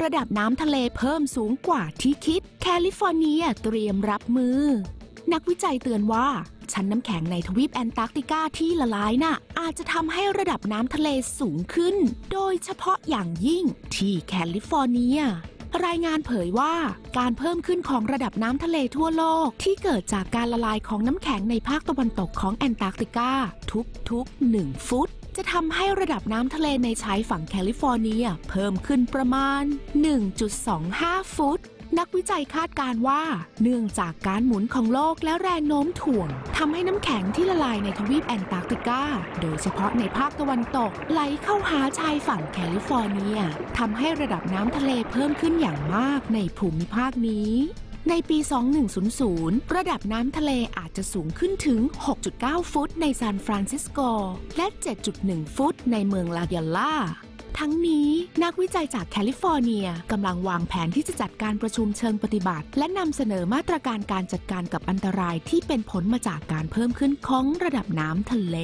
ระดับน้ำทะเลเพิ่มสูงกว่าที่คิด แคลิฟอร์เนียเตรียมรับมือ นักวิจัยเตือนว่า ชั้นน้ำแข็งในทวีปแอนตาร์กติกาที่ละลายน่ะ อาจจะทำให้ระดับน้ำทะเลสูงขึ้น โดยเฉพาะอย่างยิ่งที่แคลิฟอร์เนีย รายงานเผยว่าการเพิ่มขึ้นของระดับน้ำทะเลทั่วโลก ที่เกิดจากการละลายของน้ำแข็งในภาคตะวันตกของแอนตาร์กติกา ทุกๆ 1 ฟุต จะทำให้ระดับน้ำทะเลในชายฝั่งแคลิฟอร์เนีย เพิ่มขึ้นประมาณ 1.25 ฟุตนักวิจัยคาดการว่า เนื่องจากการหมุนของโลกและแรงโน้มถ่วงทำให้น้ำแข็งที่ละลายในทวีปแอนตาร์กติกา โดยเฉพาะในภาคตะวันตก ไหลเข้าหาชายฝั่งแคลิฟอร์เนียทำให้ระดับน้ำทะเลเพิ่มขึ้นอย่างมากในภูมิภาคนี้ ในปี 2100 ระดับน้ำทะเลอาจจะสูงขึ้นถึง 6.9 ฟุตในซานฟรานซิสโก และ 7.1 ฟุตในเมืองลาเกลล่าทั้งนี้นักวิจัยจากแคลิฟอร์เนียกำลังวางแผนที่จะจัดการประชุมเชิงปฏิบัติ และนำเสนอมาตรการการจัดการกับอันตรายที่เป็นผลมาจากการเพิ่มขึ้นของระดับน้ำทะเล